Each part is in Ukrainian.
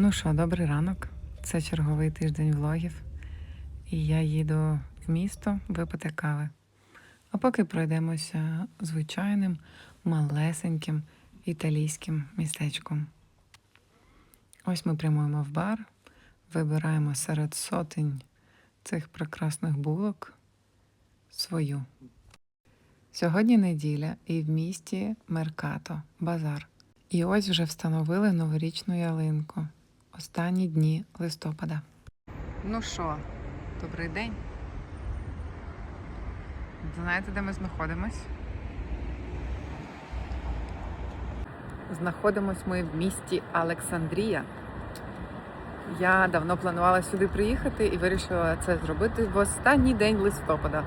Ну що, добрий ранок. Це черговий тиждень влогів. І я їду в місто випити кави. А поки пройдемося звичайним, малесеньким італійським містечком. Ось ми прямуємо в бар, вибираємо серед сотень цих прекрасних булок свою. Сьогодні неділя і в місті Меркато, базар. І ось вже встановили новорічну ялинку. Останні дні листопада. Ну що, добрий день. Знаєте, де ми знаходимось? Знаходимось ми в місті Олександрія. Я давно планувала сюди приїхати і вирішила це зробити в останній день листопада.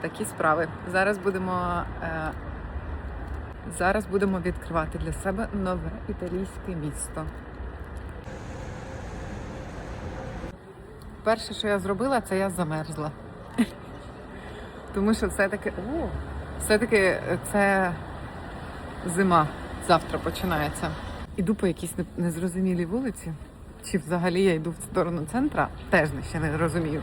Такі справи. Зараз будемо, е, зараз будемо відкривати для себе нове італійське місто. Перше, що я зробила, це я замерзла. Тому що все-таки. О, все-таки це зима завтра починається. Іду по якійсь незрозумілій вулиці. Чи взагалі я йду в сторону центра, теж ще не розумію.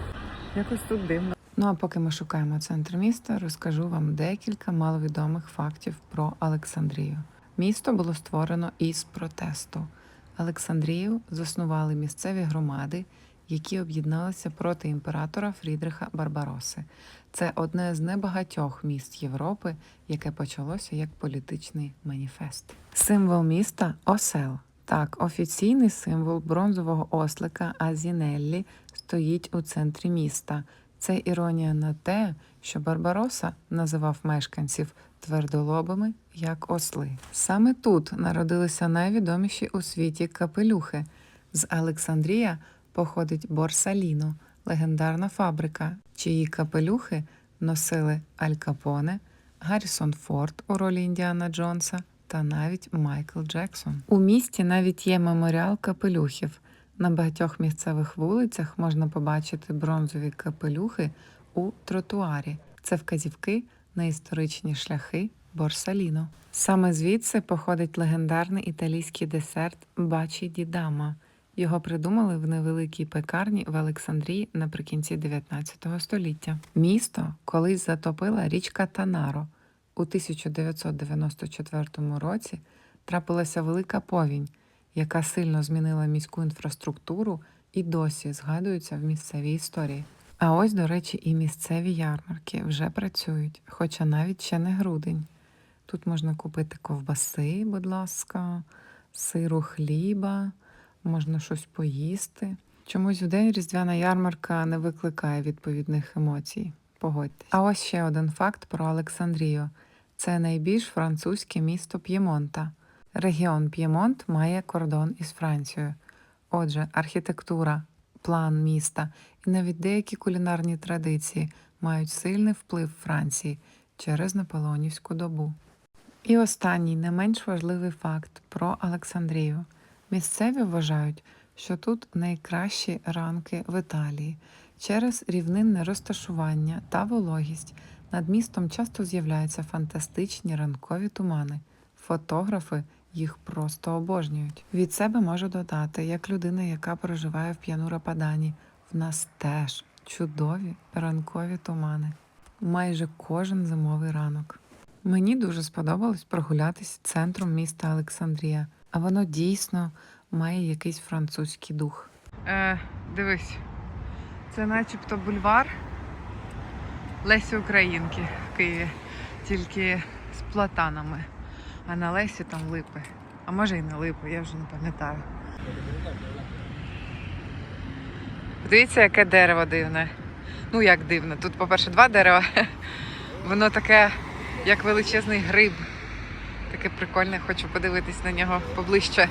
Якось тут дивно. Ну а поки ми шукаємо центр міста, розкажу вам декілька маловідомих фактів про Олександрію. Місто було створено із протесту. Олександрію заснували місцеві громади, які об'єдналися проти імператора Фрідриха Барбароси. Це одне з небагатьох міст Європи, яке почалося як політичний маніфест. Символ міста осел. Так, офіційний символ бронзового ослика Азінеллі стоїть у центрі міста. Це іронія на те, що Барбароса називав мешканців твердолобими як осли. Саме тут народилися найвідоміші у світі капелюхи. З Олександрія походить Борсаліно, легендарна фабрика, чиї капелюхи носили Аль Капоне, Гаррісон Форд у ролі Індіана Джонса та навіть Майкл Джексон. У місті навіть є меморіал капелюхів. На багатьох місцевих вулицях можна побачити бронзові капелюхи у тротуарі. Це вказівки на історичні шляхи Борсаліно. Саме звідси походить легендарний італійський десерт Бачі ді Дама. Його придумали в невеликій пекарні в Олександрії наприкінці 19 століття. Місто колись затопила річка Танаро. У 1994 році трапилася велика повінь, яка сильно змінила міську інфраструктуру і досі згадується в місцевій історії. А ось, до речі, і місцеві ярмарки вже працюють, хоча навіть ще не грудень. Тут можна купити ковбаси, будь ласка, сиру хліба, можна щось поїсти. Чомусь в день різдвяна ярмарка не викликає відповідних емоцій. Погодьтесь. А ось ще один факт про Олександрію: це найбільш французьке місто П'ємонта. Регіон П'ємонт має кордон із Францією. Отже, архітектура, план міста і навіть деякі кулінарні традиції мають сильний вплив Франції через наполеонівську добу. І останній не менш важливий факт про Олександрію. Місцеві вважають, що тут найкращі ранки в Італії. Через рівнинне розташування та вологість над містом часто з'являються фантастичні ранкові тумани. Фотографи їх просто обожнюють. Від себе можу додати, як людина, яка проживає в п'яну Падані, в нас теж чудові ранкові тумани. Майже кожен зимовий ранок. Мені дуже сподобалось прогулятись центром міста Олександрія, а воно дійсно має якийсь французький дух. Е, дивись, це начебто бульвар Лесі Українки в Києві, тільки з платанами. А на Лесі там липи. А може і не липи, я вже не пам'ятаю. Подивіться, яке дерево дивне. Ну, як дивне. Тут, по-перше, два дерева. Воно таке, як величезний гриб. Таке прикольне, хочу подивитись на нього поближче.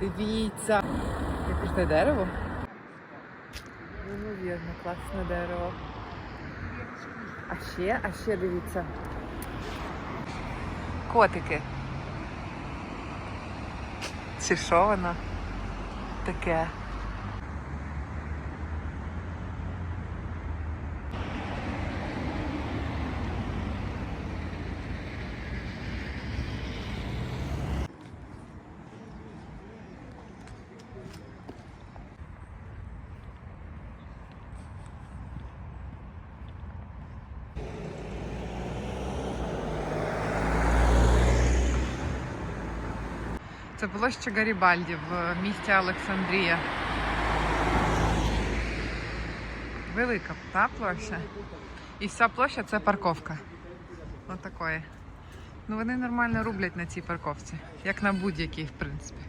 Дивіться. Яке ж дерево? Неймовірно, класне дерево. А ще, а ще дивіться. Котики. Чи що воно? Таке. Це площа Гарібальді в місті Олександрія. Велика та площа. І вся площа це парковка. Отакої. Ну вони нормально рублять на цій парковці, як на будь-якій, в принципі.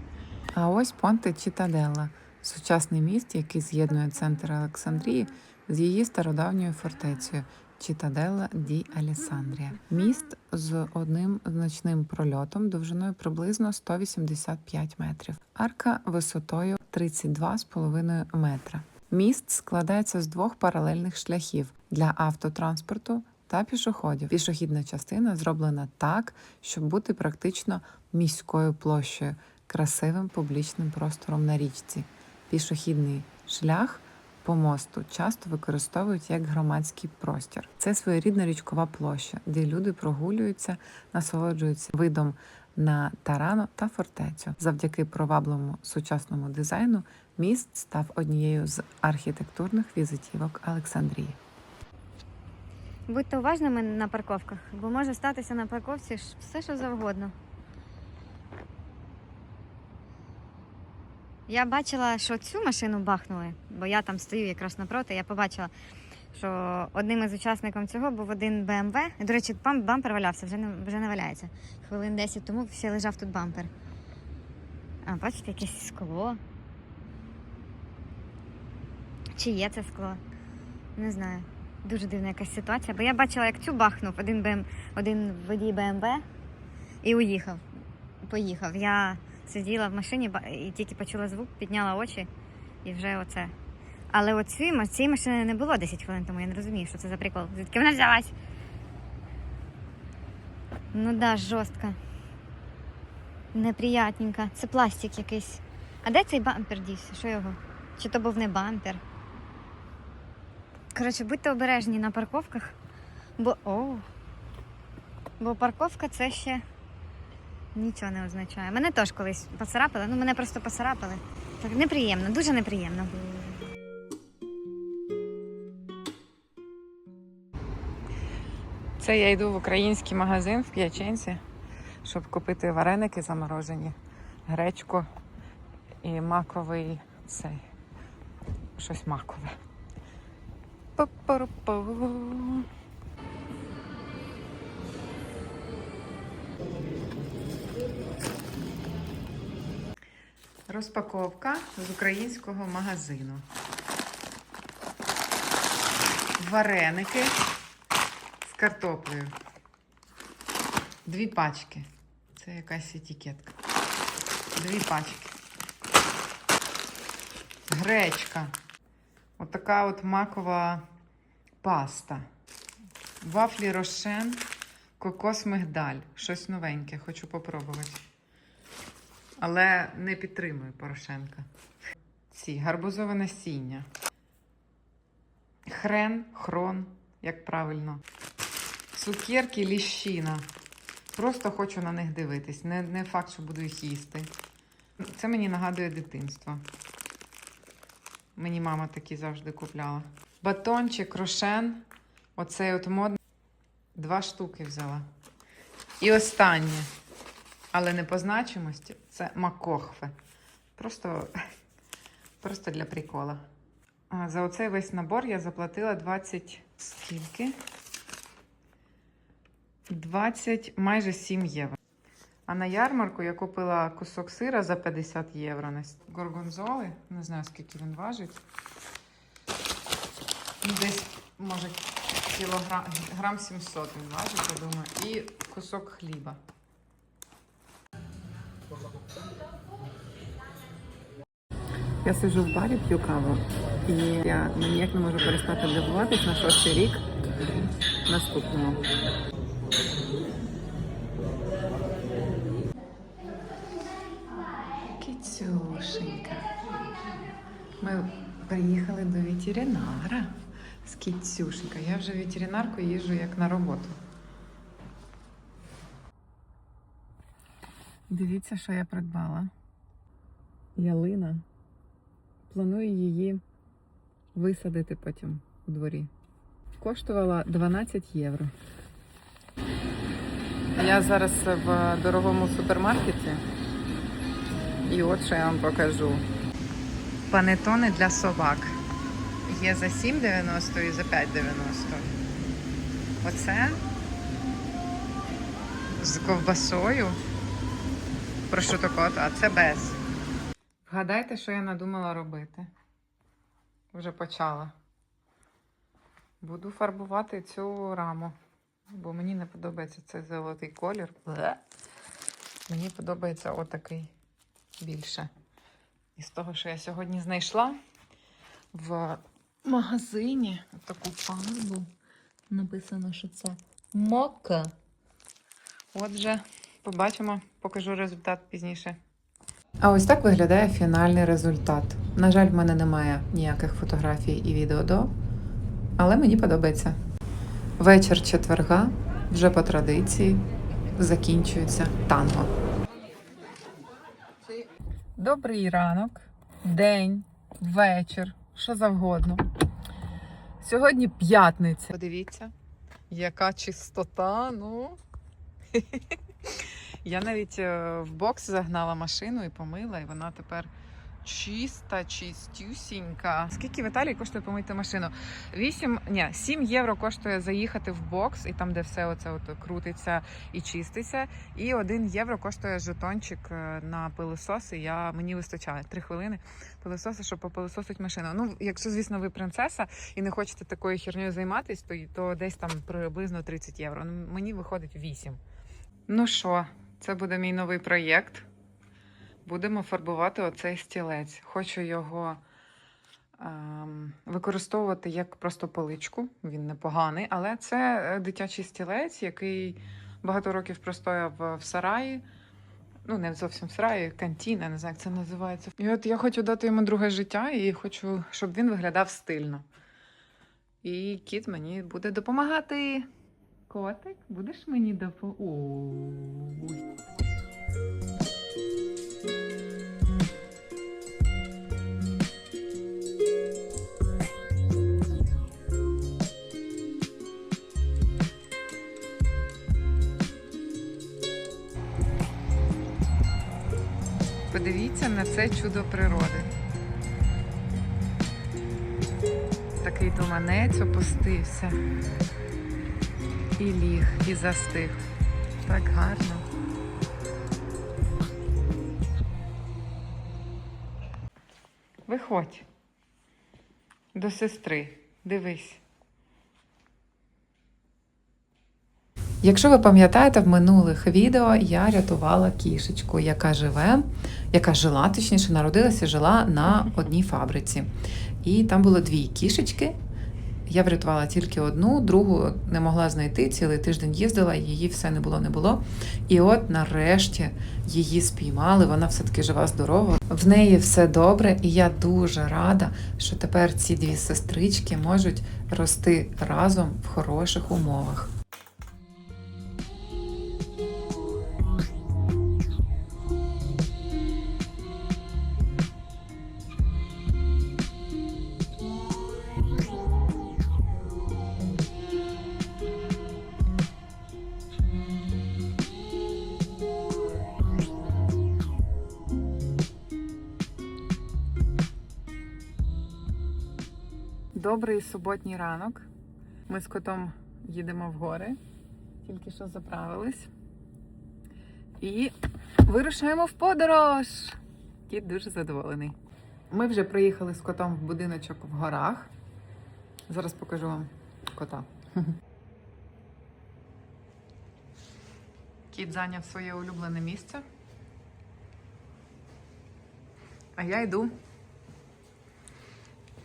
А ось Понте Читаделла сучасний міст, який з'єднує центр Олександрії з її стародавньою фортецею Читаделла ді Алісандрія. Міст з одним значним прольотом довжиною приблизно 185 метрів, арка висотою 32,5 метра. Міст складається з двох паралельних шляхів для автотранспорту та пішоходів. Пішохідна частина зроблена так, щоб бути практично міською площею, красивим публічним простором на річці. Пішохідний шлях по мосту часто використовують як громадський простір. Це своєрідна річкова площа, де люди прогулюються, насолоджуються видом на Тарано та фортецю. Завдяки провабливому сучасному дизайну міст став однією з архітектурних візитівок Олександрії. Будьте уважними на парковках, бо може статися на парковці все, що завгодно. Я бачила, що цю машину бахнули, бо я там стою якраз напроти. Я побачила, що одним із учасників цього був один БМВ. До речі, бампер валявся, вже не, вже не валяється. Хвилин 10 тому ще лежав тут бампер. А, бачите, якесь скло. Чи є це скло? Не знаю. Дуже дивна якась ситуація. Бо я бачила, як цю бахнув один БМ, один водій БМВ і уїхав. Поїхав. Я сиділа в машині і тільки почула звук, підняла очі і вже оце. Але оці, цієї машини не було 10 хвилин тому, я не розумію, що це за прикол. Звідки вона взялась? Ну да, жорстка. Неприятненька. Це пластик якийсь. А де цей бампер дівся? Що його? Чи то був не бампер? Коротше, будьте обережні на парковках, бо. О, бо парковка це ще нічого не означає. Мене теж колись поцарапали, ну мене просто поцарапали. Так неприємно, дуже неприємно. Це я йду в український магазин в П'яченці, щоб купити вареники заморожені, гречку і маковий цей щось макове. Пу-пу-ру-пу. Розпаковка з українського магазину. Вареники з картоплею. Дві пачки. Це якась етикетка. Дві пачки. Гречка. Отака от макова паста. Вафлі рошен, кокос мигдаль. Щось новеньке, хочу попробувати. Але не підтримую Порошенка. Ці гарбузове насіння. Хрен, хрон, як правильно. Цукерки, ліщина. Просто хочу на них дивитись. Не, не факт, що буду їх їсти. Це мені нагадує дитинство. Мені мама такі завжди купляла. Батончик, рошен. Оцей от модний. Два штуки взяла. І останнє, але не по значимості, це макохве. Просто, просто для прикола. А, за оцей весь набор я заплатила 20 скільки? 20, майже 7 євро. А на ярмарку я купила кусок сира за 50 євро. Горгонзоли. Не знаю, скільки він важить. Ну, Десь, може, кілограм грам 700 він важить, я думаю. І кусок хліба. Я сиджу в барі, п'ю каву. І я ніяк не можу перестати дивуватись на шостий рік наступному. Кіцюшенька. Ми приїхали до ветеринара з кіцюшенька. Я вже ветеринарку їжджу як на роботу. Дивіться, що я придбала. Ялина. Планую її висадити потім у дворі. Коштувала 12 євро. Я зараз в дорогому супермаркеті І от що я вам покажу. Панетони для собак. Є за 7,90 і за 5,90. Оце з ковбасою. Прошутокот, а це без. Вгадайте, що я надумала робити. Вже почала. Буду фарбувати цю раму, бо мені не подобається цей золотий колір. Мені подобається отакий більше. Із того, що я сьогодні знайшла в магазині таку фарбу. Написано, що це мока. Отже, побачимо, покажу результат пізніше. А ось так виглядає фінальний результат. На жаль, в мене немає ніяких фотографій і відео до, але мені подобається. Вечір четверга, вже по традиції, закінчується танго. Добрий ранок, день, вечір, що завгодно. Сьогодні п'ятниця. Подивіться, яка чистота, ну. Я навіть е, в бокс загнала машину і помила, і вона тепер чиста, чистюсінька. Скільки в Італії коштує помити машину? 8, ні, 7 євро коштує заїхати в бокс, і там, де все оце от крутиться і чиститься. І 1 євро коштує жетончик е, на пилосос. Я, мені вистачає 3 хвилини пилососа, щоб попилососити машину. Ну, якщо, звісно, ви принцеса і не хочете такою хернею займатися, то, то десь там приблизно 30 євро. Ну, Мені виходить 8. Ну що, це буде мій новий проєкт. Будемо фарбувати оцей стілець. Хочу його ем, використовувати як просто поличку. Він непоганий, але це е, дитячий стілець, який багато років простояв в сараї. Ну, не зовсім в сараї, кантіна, не знаю, як це називається. І от я хочу дати йому друге життя і хочу, щоб він виглядав стильно. І кіт мені буде допомагати. Котик, будеш мені допомагати? Подивіться на це чудо природи. Такий туманець опустився. І ліг, і застиг. Так гарно. Виходь до сестри. Дивись. Якщо ви пам'ятаєте, в минулих відео я рятувала кішечку, яка живе, яка жила, точніше, народилася, жила на одній фабриці. І там було дві кішечки. Я врятувала тільки одну, другу не могла знайти. Цілий тиждень їздила, її все не було, не було. І от нарешті її спіймали. Вона все-таки жива, здорова. В неї все добре, і я дуже рада, що тепер ці дві сестрички можуть рости разом в хороших умовах. Добрий суботній ранок. Ми з котом їдемо в гори, тільки що заправились. І вирушаємо в подорож. Кіт дуже задоволений. Ми вже приїхали з котом в будиночок в горах. Зараз покажу вам кота. Кіт зайняв своє улюблене місце. А я йду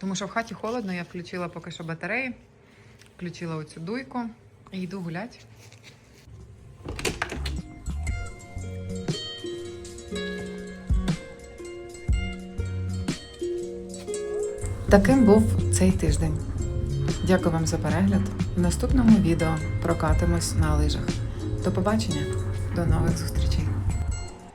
тому що в хаті холодно, я включила поки що батареї, включила оцю дуйку і йду гуляти. Таким був цей тиждень. Дякую вам за перегляд. В наступному відео прокатимось на лижах. До побачення, до нових зустрічей!